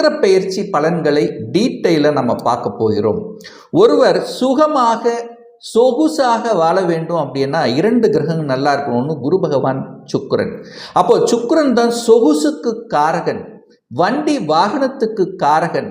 சுக்கிர பயிற்சி பலன்களை டீட்டெயிலாக நம்ம பார்க்க போகிறோம். ஒருவர் சுகமாக சொகுசாக வாழ வேண்டும் அப்படின்னா இரண்டு கிரகங்கள் நல்லா இருக்கணும் ஒன்று குரு பகவான் சுக்கரன். அப்போ சுக்கரன் தான் சொகுசுக்கு காரகன் வண்டி வாகனத்துக்கு காரகன்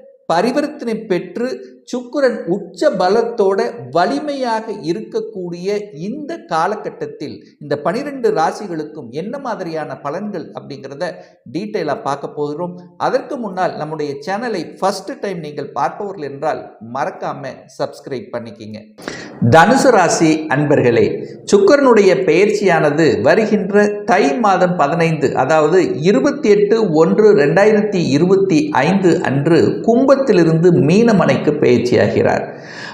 பரிவர்த்தனை பெற்று சுக்கரன் உச்ச பலத்தோட வலிமையாக இருக்கக்கூடிய இந்த காலகட்டத்தில் இந்த பனிரெண்டு ராசிகளுக்கும் என்ன மாதிரியான பலன்கள் அப்படிங்கிறத டீட்டெயிலாக பார்க்க போகிறோம். அதற்கு முன்னால் நம்முடைய சேனலை ஃபஸ்ட்டு டைம் நீங்கள் பார்ப்பவர்கள் என்றால் மறக்காமல் சப்ஸ்கிரைப் பண்ணிக்கிங்க. தனுசு ராசி அன்பர்களே சுக்கரனுடைய பெயர்ச்சியானது வருகின்ற தை மாதம் பதினைந்து அதாவது இருபத்தி எட்டு ஒன்று ரெண்டாயிரத்தி இருபத்தி ஐந்து அன்று கும்பத்திலிருந்து மீனமனைக்கு பயிற்சியாகிறார்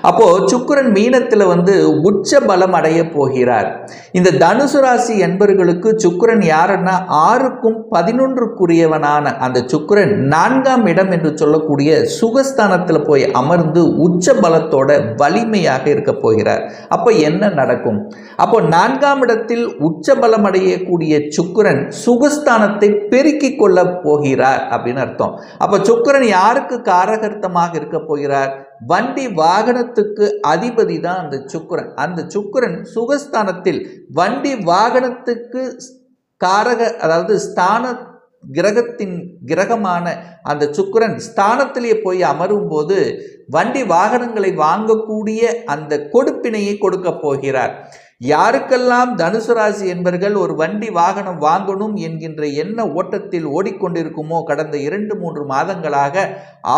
அப்போது சுக்கிரன் மீனத்தில் வந்து உச்ச பலம் அடைய போகிறார். இந்த தனுசு ராசி என்பர்களுக்கு சுக்கிரன் யாருன்னா ஆறுக்கும் பதினொன்றுக்குரியவனான அந்த சுக்கிரன் நான்காம் இடம் என்று சொல்லக்கூடிய சுகஸ்தானத்தில் போய் அமர்ந்து உச்ச பலத்தோட வலிமையாக இருக்க போகிறார். அப்போ என்ன நடக்கும்? அப்போ நான்காம் இடத்தில் உச்ச பலம் அடையக்கூடிய சுக்கிரன் சுகஸ்தானத்தை பெருக்கிக் கொள்ள போகிறார் அப்படின்னு அர்த்தம். அப்போ சுக்கிரன் யாருக்கு காரகர்த்தமாக இருக்க போகிறார்? வண்டி வாகனத்துக்கு அதிபதி தான் அந்த சுக்கரன். அந்த சுக்கிரன் சுகஸ்தானத்தில் வண்டி வாகனத்துக்கு காரக அதாவது ஸ்தான கிரகத்தின் கிரகமான அந்த சுக்கரன் ஸ்தானத்திலேயே போய் அமரும் போது வண்டி வாகனங்களை வாங்கக்கூடிய அந்த கொடுப்பினையை கொடுக்க போகிறார். யாருக்கெல்லாம் தனுசு ராசி என்பர்கள் ஒரு வண்டி வாகனம் வாங்கணும் என்கின்ற எண்ண ஓட்டத்தில் ஓடிக்கொண்டிருக்குமோ கடந்த இரண்டு மூன்று மாதங்களாக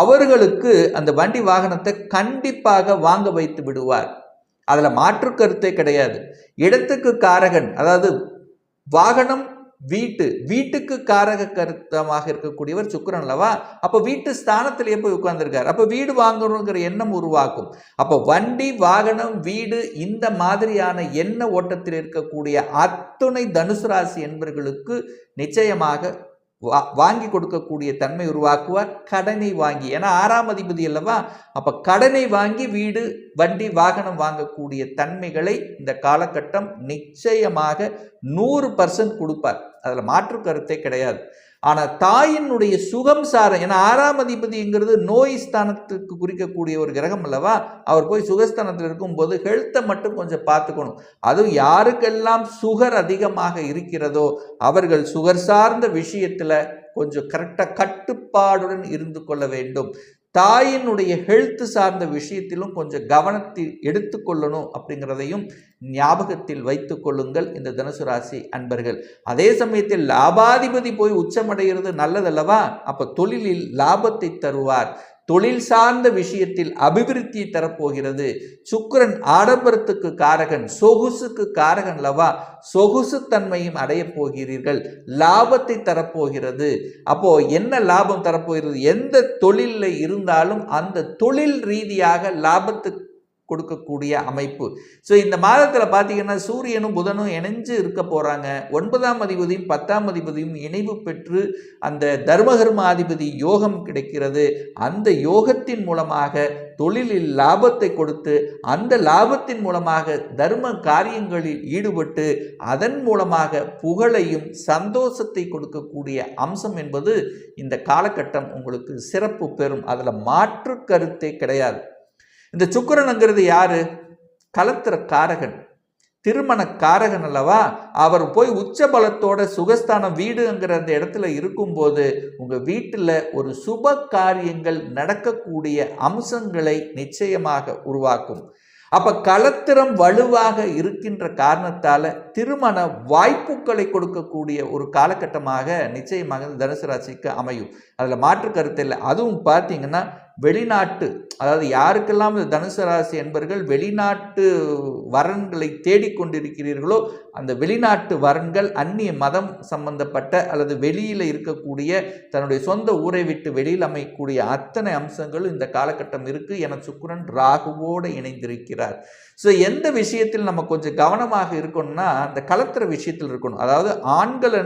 அவர்களுக்கு அந்த வண்டி வாகனத்தை கண்டிப்பாக வாங்க வைத்து விடுவார். அதில் மாற்று கருத்தே கிடையாது. இடத்துக்கு காரகன் அதாவது வாகனம் வீட்டு வீட்டுக்கு காரக கருத்தமாக இருக்கக்கூடியவர் சுக்கரன் அல்லவா? அப்போ வீட்டு ஸ்தானத்திலேயே போய் உட்கார்ந்துருக்கார். அப்போ வீடு வாங்கணுங்கிற எண்ணம் உருவாக்கும். அப்போ வண்டி வாகனம் வீடு இந்த மாதிரியான எண்ண ஓட்டத்தில் இருக்கக்கூடிய அத்துணை தனுசு ராசி என்பவர்களுக்கு நிச்சயமாக வா வாங்கி கொடுக்கக்கூடிய தன்மை உருவாக்குவார். கடனை வாங்கி ஏன்னா ஆறாம் அதிபதி அல்லவா? அப்போ கடனை வாங்கி வீடு வண்டி வாகனம் வாங்கக்கூடிய தன்மைகளை இந்த காலகட்டம் நிச்சயமாக நூறு பர்சன்ட் கொடுப்பார். அதில் மாற்று கருத்தே கிடையாது. ஆனால் தாயினுடைய சுகம் சார ஏன்னா ஆறாம் அதிபதிங்கிறது நோய் ஸ்தானத்துக்கு குறிக்கக்கூடிய ஒரு கிரகம் அல்லவா? அவர் போய் சுகஸ்தானத்தில் இருக்கும்போது ஹெல்த்தை மட்டும் கொஞ்சம் பார்த்துக்கணும். அதுவும் யாருக்கெல்லாம் சுகர் அதிகமாக இருக்கிறதோ அவர்கள் சுகர் சார்ந்த விஷயத்தில் கொஞ்சம் கரெக்டாக கட்டுப்பாடுடன் இருந்து கொள்ள வேண்டும். தாயினுடைய ஹெல்த் சார்ந்த விஷயத்திலும் கொஞ்சம் கவனத்தில் எடுத்துக்கொள்ளணும் அப்படிங்கிறதையும் ஞாபகத்தில் வைத்து கொள்ளுங்கள் இந்த தனுசு ராசி அன்பர்கள். அதே சமயத்தில் லாபாதிபதி போய் உச்சமடைகிறது நல்லதல்லவா? அப்போ தொழிலில் லாபத்தை தருவார். தொழில் சார்ந்த விஷயத்தில் அபிவிருத்தியை தரப்போகிறது. சுக்கரன் ஆடம்பரத்துக்கு காரகன் சொகுசுக்கு காரகன் லவா சொகுசு தன்மையும் அடையப் போகிறீர்கள். லாபத்தை தரப்போகிறது. அப்போ என்ன லாபம் தரப்போகிறது? எந்த தொழிலில் இருந்தாலும் அந்த தொழில் ரீதியாக லாபத்துக்கு கொடுக்கக்கூடிய அமைப்பு. ஸோ இந்த மாதத்தில் பார்த்தீங்கன்னா சூரியனும் புதனும் இணைஞ்சு இருக்க போகிறாங்க ஒன்பதாம் அதிபதியும் பத்தாம் அதிபதியும் இணைவு பெற்று அந்த தர்மகர்ம அதிபதி யோகம் கிடைக்கிறது. அந்த யோகத்தின் மூலமாக தொழிலில் லாபத்தை கொடுத்து அந்த லாபத்தின் மூலமாக தர்ம காரியங்களில் ஈடுபட்டு அதன் மூலமாக புகழையும் சந்தோஷத்தை கொடுக்கக்கூடிய அம்சம் என்பது இந்த காலகட்டம் உங்களுக்கு சிறப்பு பெறும். அதில் மாற்று கருத்தே கிடையாது. இந்த சுக்கரனுங்கிறது யாரு? கலத்திர காரகன் திருமண காரகன் அல்லவா? அவர் போய் உச்ச பலத்தோட சுகஸ்தானம் வீடுங்கிற அந்த இடத்துல இருக்கும்போது உங்கள் வீட்டில் ஒரு சுப காரியங்கள் நடக்கக்கூடிய அம்சங்களை நிச்சயமாக உருவாக்கும். அப்ப களத்திரம் வலுவாக இருக்கின்ற காரணத்தால திருமண வாய்ப்புகளை கொடுக்கக்கூடிய ஒரு காலகட்டமாக நிச்சயமாக தனுசு ராசிக்கு அமையும். அதுல மாற்று கருத்து இல்லை. அதுவும் பார்த்தீங்கன்னா வெளிநாட்டு அதாவது யாருக்கெல்லாம் தனுசு ராசி என்பர்கள் வெளிநாட்டு வரன்களை தேடிக்கொண்டிருக்கிறீர்களோ அந்த வெளிநாட்டு வரன்கள் அந்நிய மதம் சம்பந்தப்பட்ட அல்லது வெளியில் இருக்கக்கூடிய தன்னுடைய சொந்த ஊரை விட்டு வெளியில் அமைக்கக்கூடிய அத்தனை அம்சங்களும் இந்த காலகட்டம் இருக்குது என சுக்கிரன் ராகுவோடு இணைந்திருக்கிறார். ஸோ எந்த விஷயத்தில் நம்ம கொஞ்சம் கவனமாக இருக்கணும்னா அந்த கலத்துற விஷயத்தில் இருக்கணும். அதாவது ஆண்கள்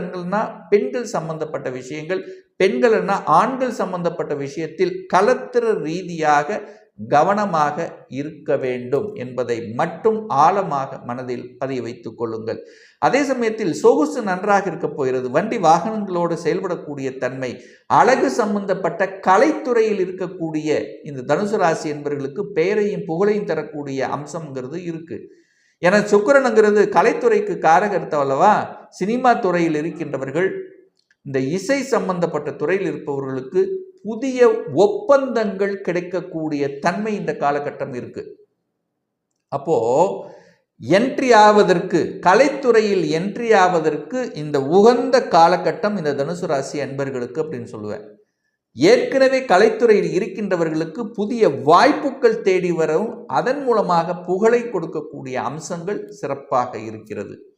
பெண்கள் சம்பந்தப்பட்ட விஷயங்கள் பெண்கள்னா ஆண்கள் சம்பந்தப்பட்ட விஷயத்தில் கலத்திர ரீதியாக கவனமாக இருக்க வேண்டும் என்பதை மட்டும் ஆழமாக மனதில் பதிய வைத்துக் கொள்ளுங்கள். அதே சமயத்தில் சொகுசு நன்றாக இருக்க போகிறது. வண்டி வாகனங்களோடு செயல்படக்கூடிய தன்மை அழகு சம்பந்தப்பட்ட கலைத்துறையில் இருக்கக்கூடிய இந்த தனுசு ராசி என்பவர்களுக்கு பெயரையும் புகழையும் தரக்கூடிய அம்சம்ங்கிறது இருக்கு. என சுக்கரனுங்கிறது கலைத்துறைக்கு காரகர்த்தம் அல்லவா சினிமா துறையில் இருக்கின்றவர்கள் இந்த இசை சம்பந்தப்பட்ட துறையில் இருப்பவர்களுக்கு புதிய ஒப்பந்தங்கள் கிடைக்கக்கூடிய தன்மை இந்த காலகட்டம் இருக்கு. அப்போ என்ட்ரி ஆவதற்கு கலைத்துறையில் என்ட்ரி ஆவதற்கு இந்த உகந்த காலகட்டம் இந்த தனுசு ராசி அன்பர்களுக்கு அப்படின்னு சொல்லுவேன். ஏற்கனவே கலைத்துறையில் இருக்கின்றவர்களுக்கு புதிய வாய்ப்புகள் தேடி வரவும் அதன் மூலமாக புகழை கொடுக்கக்கூடிய அம்சங்கள் சிறப்பாக இருக்கிறது.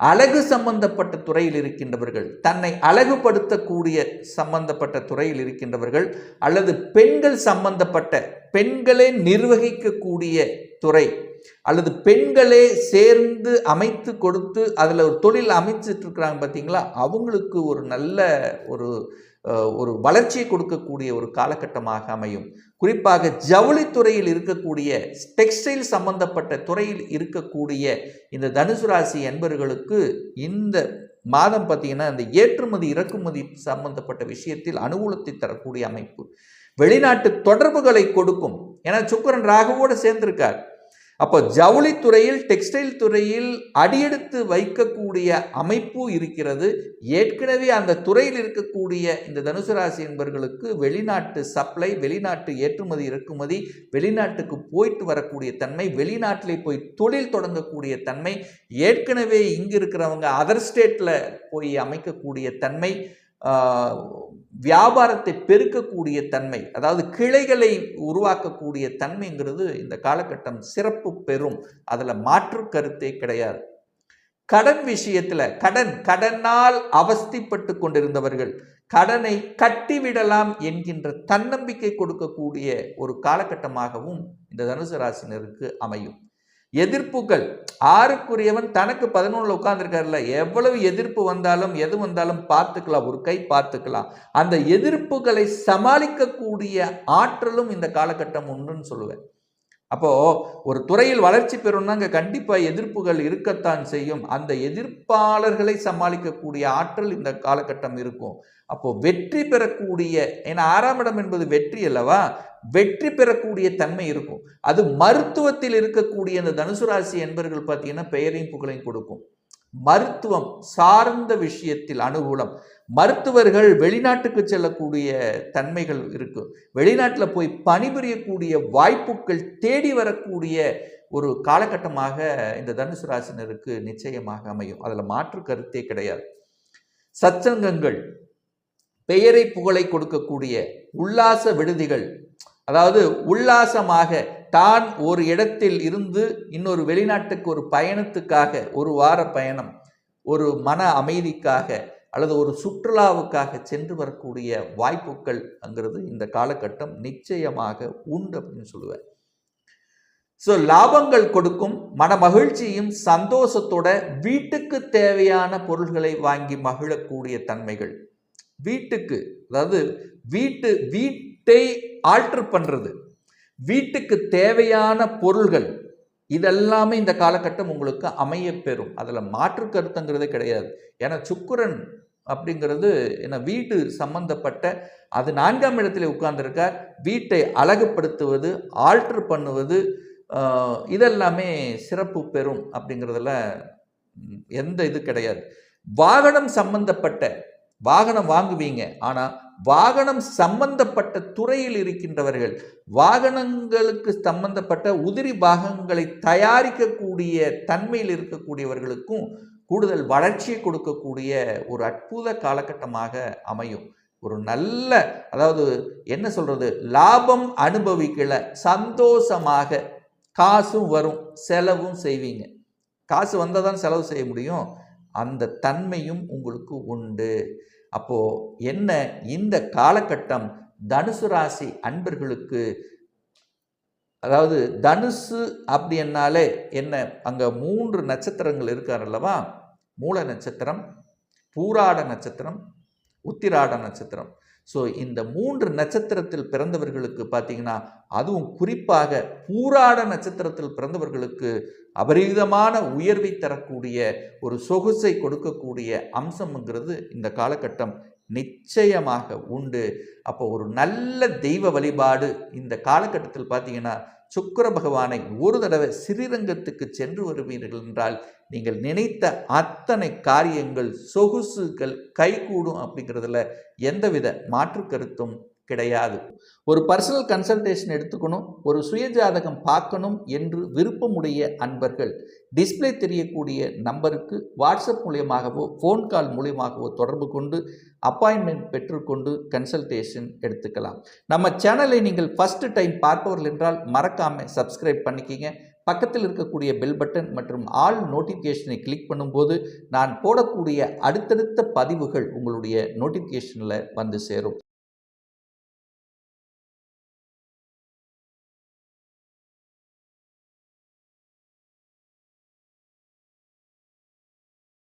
அழகு சம்பந்தப்பட்ட துறையில் இருக்கின்றவர்கள் தன்னை அழகுபடுத்தக்கூடிய சம்பந்தப்பட்ட துறையில் இருக்கின்றவர்கள் அல்லது பெண்கள் சம்பந்தப்பட்ட பெண்களே நிர்வகிக்கக்கூடிய துறை அல்லது பெண்களே சேர்ந்து அமைத்து கொடுத்து அதில் ஒரு தொழில் அமைச்சிட்டு இருக்கிறாங்க பார்த்தீங்களா? அவங்களுக்கு ஒரு நல்ல ஒரு ஒரு வளர்ச்சியை கொடுக்கக்கூடிய ஒரு காலகட்டமாக அமையும். குறிப்பாக ஜவுளித்துறையில் இருக்கக்கூடிய டெக்ஸ்டைல் சம்பந்தப்பட்ட துறையில் இருக்கக்கூடிய இந்த தனுசு ராசி என்பவர்களுக்கு இந்த மாதம் பார்த்தீங்கன்னா இந்த ஏற்றுமதி இறக்குமதி சம்பந்தப்பட்ட விஷயத்தில் அனுகூலத்தை தரக்கூடிய அமைப்பு. வெளிநாட்டு தொடர்புகளை கொடுக்கும். ஏன்னா சுக்கரன் ராகுவோடு சேர்ந்திருக்கார். அப்போ ஜவுளித்துறையில் டெக்ஸ்டைல் துறையில் அடியெடுத்து வைக்கக்கூடிய அமைப்பு இருக்கிறது. ஏற்கனவே அந்த துறையில் இருக்கக்கூடிய இந்த தனுசு ராசி என்பவர்களுக்கு வெளிநாட்டு சப்ளை வெளிநாட்டு ஏற்றுமதி இறக்குமதி வெளிநாட்டுக்கு போயிட்டு வரக்கூடிய தன்மை வெளிநாட்டிலே போய் தொழில் தொடங்கக்கூடிய தன்மை ஏற்கனவே இங்கு இருக்கிறவங்க அதர் ஸ்டேட்டில் போய் அமைக்கக்கூடிய தன்மை வியாபாரத்தை பெருக்கக்கூடிய தன்மை அதாவது கிளைகளை உருவாக்கக்கூடிய தன்மைங்கிறது இந்த காலகட்டம் சிறப்பு பெறும். அதில் மாற்று கருத்தே கிடையாது. கடன் விஷயத்தில் கடன் கடனால் அவஸ்திப்பட்டு கொண்டிருந்தவர்கள் கடனை கட்டிவிடலாம் என்கின்ற தன்னம்பிக்கை கொடுக்கக்கூடிய ஒரு காலகட்டமாகவும் இந்த தனுசு ராசினருக்கு அமையும். எதிர்ப்புகள். ஆறுக்குரியவன் தனக்கு பதினொன்றில் உட்காந்துருக்காருல எவ்வளவு எதிர்ப்பு வந்தாலும் எது வந்தாலும் பார்த்துக்கலாம். ஒரு கை பார்த்துக்கலாம். அந்த எதிர்ப்புகளை சமாளிக்கக்கூடிய ஆற்றலும் இந்த காலகட்டம் உண்டுன்னு சொல்லுவேன். அப்போ ஒரு துறையில் வளர்ச்சி பெறும்னா அங்கே கண்டிப்பாக எதிர்ப்புகள் இருக்கத்தான் செய்யும். அந்த எதிர்ப்பாளர்களை சமாளிக்கக்கூடிய ஆற்றல் இந்த காலகட்டம் இருக்கும். அப்போ வெற்றி பெறக்கூடிய ஏன்னா ஆறாம் இடம் என்பது வெற்றி அல்லவா? வெற்றி பெறக்கூடிய தன்மை இருக்கும். அது மருத்துவத்தில் இருக்கக்கூடிய அந்த தனுசு ராசி என்பர்கள் பார்த்தீங்கன்னா பெயரையும் புகழையும் கொடுக்கும். மருத்துவம் சார்ந்த விஷயத்தில் அனுகூலம். மருத்துவர்கள் வெளிநாட்டுக்கு செல்லக்கூடிய தன்மைகள் இருக்கு. வெளிநாட்டில் போய் பணிபுரியக்கூடிய வாய்ப்புகள் தேடி வரக்கூடிய ஒரு காலகட்டமாக இந்த தனுசு ராசினருக்கு நிச்சயமாக அமையும். அதில் மாற்று கருத்தே கிடையாது. சச்சங்கங்கள் பெயரை புகழை கொடுக்கக்கூடிய உல்லாச விடுதிகள். அதாவது உல்லாசமாக தான் ஒரு இடத்தில் இருந்து இன்னொரு வெளிநாட்டுக்கு ஒரு பயணத்துக்காக ஒரு வார பயணம் ஒரு மன அமைதிக்காக அல்லது ஒரு சுற்றுலாவுக்காக சென்று வரக்கூடிய வாய்ப்புகள் அங்கிறது இந்த காலகட்டம் நிச்சயமாக உண்டு அப்படின்னு சொல்லுவேன் ஸோ லாபங்கள் கொடுக்கும் மன மகிழ்ச்சியும் சந்தோஷத்தோட வீட்டுக்கு தேவையான பொருள்களை வாங்கி மகிழக்கூடிய தன்மைகள். வீட்டுக்கு அதாவது வீட்டு வீட்டை ஆல்டர் பண்ணுறது வீட்டுக்கு தேவையான பொருள்கள் இதெல்லாமே இந்த காலகட்டம் உங்களுக்கு அமைய பெறும். அதில் மாற்று கருத்துங்கிறதே கிடையாது. ஏன்னா சுக்குரன் அப்படிங்கிறது என்ன வீடு சம்பந்தப்பட்ட அது நான்காம் இடத்துல உட்கார்ந்துருக்கார். வீட்டை அழகுபடுத்துவது ஆல்ட்ரு பண்ணுவது இதெல்லாமே சிறப்பு பெறும் அப்படிங்கிறதுல எந்த இது கிடையாது. வாகனம் சம்பந்தப்பட்ட வாகனம் வாங்குவீங்க. ஆனால் வாகனம் சம்பந்தப்பட்ட துறையில் இருக்கின்றவர்கள் வாகனங்களுக்கு சம்பந்தப்பட்ட உதிரி பாகங்களை தயாரிக்கக்கூடிய தன்மையில் இருக்கக்கூடியவர்களுக்கும் கூடுதல் வளர்ச்சியை கொடுக்கக்கூடிய ஒரு அற்புத காலகட்டமாக அமையும். ஒரு நல்ல அதாவது என்ன சொல்கிறது லாபம் அனுபவிக்கல சந்தோஷமாக காசும் வரும் செலவும் செய்வீங்க. காசு வந்தால் தான் செலவு செய்ய முடியும். அந்த தன்மையும் உங்களுக்கு உண்டு. அப்போது என்ன? இந்த காலகட்டம் தனுசு ராசி அன்பர்களுக்கு அதாவது தனுசு அப்படின்னாலே என்ன? அங்கே மூன்று நட்சத்திரங்கள் இருக்கார் அல்லவா? மூல நட்சத்திரம் பூராட நட்சத்திரம் உத்திராட நட்சத்திரம். ஸோ இந்த மூன்று நட்சத்திரத்தில் பிறந்தவர்களுக்கு பார்த்தீங்கன்னா அதுவும் குறிப்பாக பூராட நட்சத்திரத்தில் பிறந்தவர்களுக்கு அபரிதமான உயர்வை தரக்கூடிய ஒரு சொகுசை கொடுக்கக்கூடிய அம்சம்ங்கிறது இந்த காலகட்டம் நிச்சயமாக உண்டு. அப்போ ஒரு நல்ல தெய்வ வழிபாடு இந்த காலகட்டத்தில் பார்த்தீங்கன்னா சுக்கிர பகவானை ஒரு தடவை ஸ்ரீரங்கத்துக்கு சென்று வருவீர்கள் என்றால் நீங்கள் நினைத்த அத்தனை காரியங்கள் சொகுசுகள் கைகூடும் அப்படிங்கிறதுல எந்தவித மாற்று கருத்தும் கிடையாது. ஒரு பர்சனல் கன்சல்டேஷன் எடுத்துக்கணும் ஒரு சுயஜாதகம் பார்க்கணும் என்று விருப்பமுடைய அன்பர்கள் டிஸ்ப்ளே தெரியக்கூடிய நம்பருக்கு வாட்ஸ்அப் மூலியமாகவோ ஃபோன் கால் மூலியமாகவோ தொடர்பு கொண்டு அப்பாயின்மெண்ட் பெற்றுக்கொண்டு கன்சல்டேஷன் எடுத்துக்கலாம். நம்ம சேனலை நீங்கள் ஃபஸ்ட்டு டைம் பார்ப்பவர்கள் என்றால் மறக்காமல் சப்ஸ்கிரைப் பண்ணிக்கிங்க. பக்கத்தில் இருக்கக்கூடிய பெல் பட்டன் மற்றும் ஆல் நோட்டிஃபிகேஷனை கிளிக் பண்ணும்போது நான் போடக்கூடிய அடுத்தடுத்த பதிவுகள் உங்களுடைய நோட்டிஃபிகேஷனில் வந்து சேரும்.